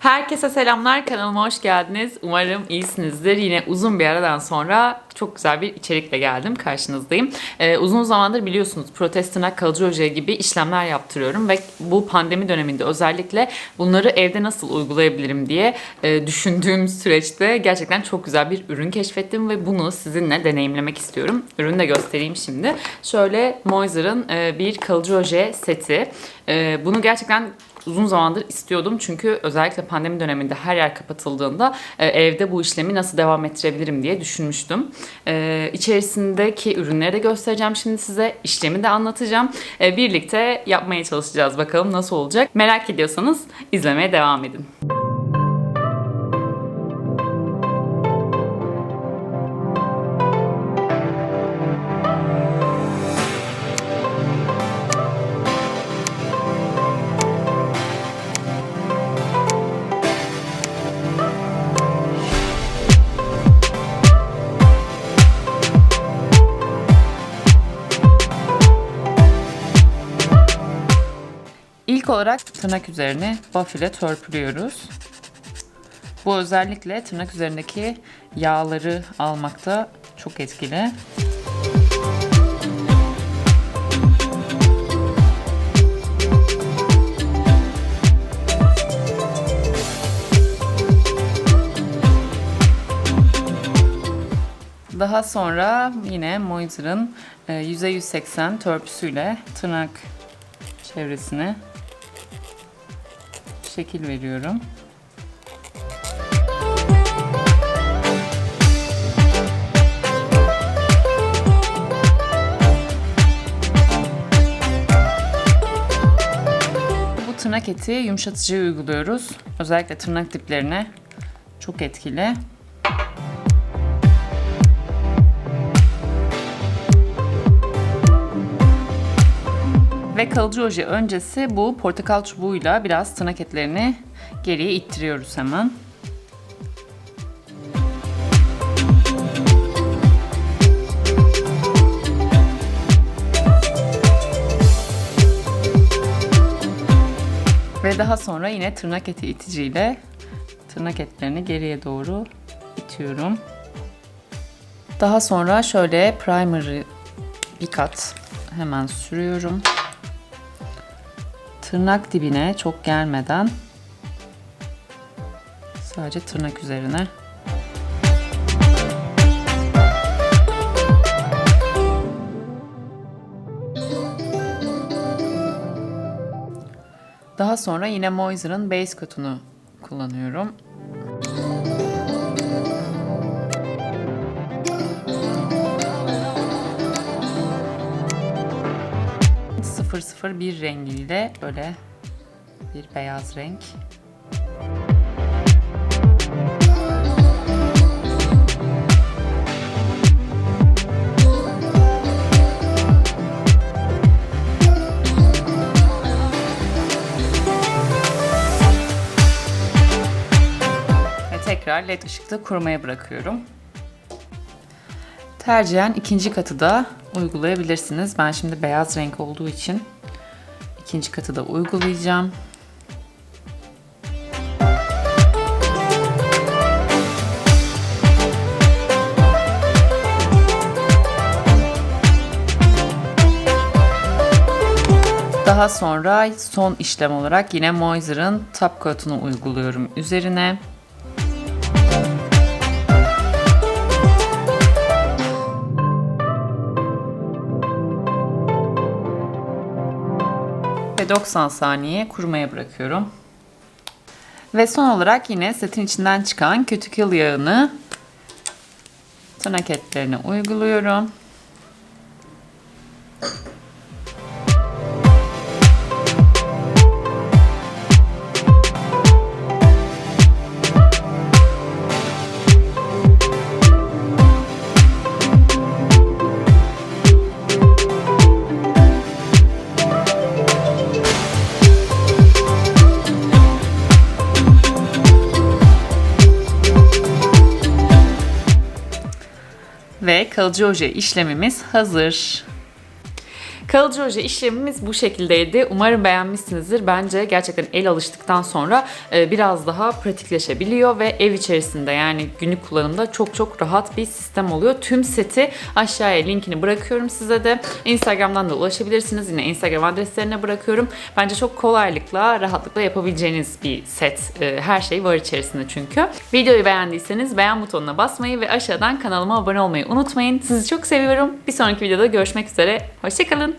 Herkese selamlar, kanalıma hoş geldiniz. Umarım iyisinizdir. Yine uzun bir aradan sonra çok güzel bir içerikle geldim, karşınızdayım. Ee, uzun zamandır biliyorsunuz protez kalıcı oje gibi işlemler yaptırıyorum ve bu pandemi döneminde özellikle bunları evde nasıl uygulayabilirim diye e, düşündüğüm süreçte gerçekten çok güzel bir ürün keşfettim ve bunu sizinle deneyimlemek istiyorum. Ürünü de göstereyim şimdi. Şöyle Moiser'ın e, bir kalıcı oje seti. E, bunu gerçekten uzun zamandır istiyordum. Çünkü özellikle pandemi döneminde her yer kapatıldığında e, evde bu işlemi nasıl devam ettirebilirim diye düşünmüştüm. E, içerisindeki ürünleri de göstereceğim şimdi size. İşlemi de anlatacağım. E, birlikte yapmaya çalışacağız. Bakalım nasıl olacak. Merak ediyorsanız izlemeye devam edin. İlk olarak tırnak üzerine buff ile törpülüyoruz. Bu özellikle tırnak üzerindeki yağları almakta çok etkili. Daha sonra yine Moiser'ın e, %180 törpüsüyle tırnak çevresine şekil veriyorum. Bu tırnak eti yumuşatıcı uyguluyoruz. Özellikle tırnak diplerine çok etkili. Ve kalıcı oje öncesi bu portakal çubuğuyla biraz tırnak etlerini geriye ittiriyoruz hemen. Ve daha sonra yine tırnak eti iticiyle tırnak etlerini geriye doğru itiyorum. Daha sonra şöyle primer'ı bir kat hemen sürüyorum. Tırnak dibine çok gelmeden sadece tırnak üzerine Daha sonra yine Moiser'ın base coat'unu kullanıyorum. Sıfır sıfır bir rengiyle böyle bir beyaz renk. Ve tekrar led ışıkta kurumaya bırakıyorum. Tercihen ikinci katı da uygulayabilirsiniz. Ben şimdi beyaz renk olduğu için ikinci katı da uygulayacağım. Daha sonra son işlem olarak yine Moiser'ın top coat'unu uyguluyorum üzerine. Ve 90 saniye kurumaya bırakıyorum. Ve son olarak yine setin içinden çıkan kütükül yağını tırnak etlerine uyguluyorum. Ve kalıcı oje işlemimiz hazır. Kalıcı oje işlemimiz bu şekildeydi. Umarım beğenmişsinizdir. Bence gerçekten el alıştıktan sonra e, biraz daha pratikleşebiliyor ve ev içerisinde yani günlük kullanımda çok çok rahat bir sistem oluyor. Tüm seti aşağıya linkini bırakıyorum size de. Instagram'dan da ulaşabilirsiniz. Yine Instagram adreslerine bırakıyorum. Bence çok kolaylıkla, rahatlıkla yapabileceğiniz bir set. E, Her şey var içerisinde çünkü. Videoyu beğendiyseniz beğen butonuna basmayı ve aşağıdan kanalıma abone olmayı unutmayın. Sizi çok seviyorum. Bir sonraki videoda görüşmek üzere. Hoşçakalın.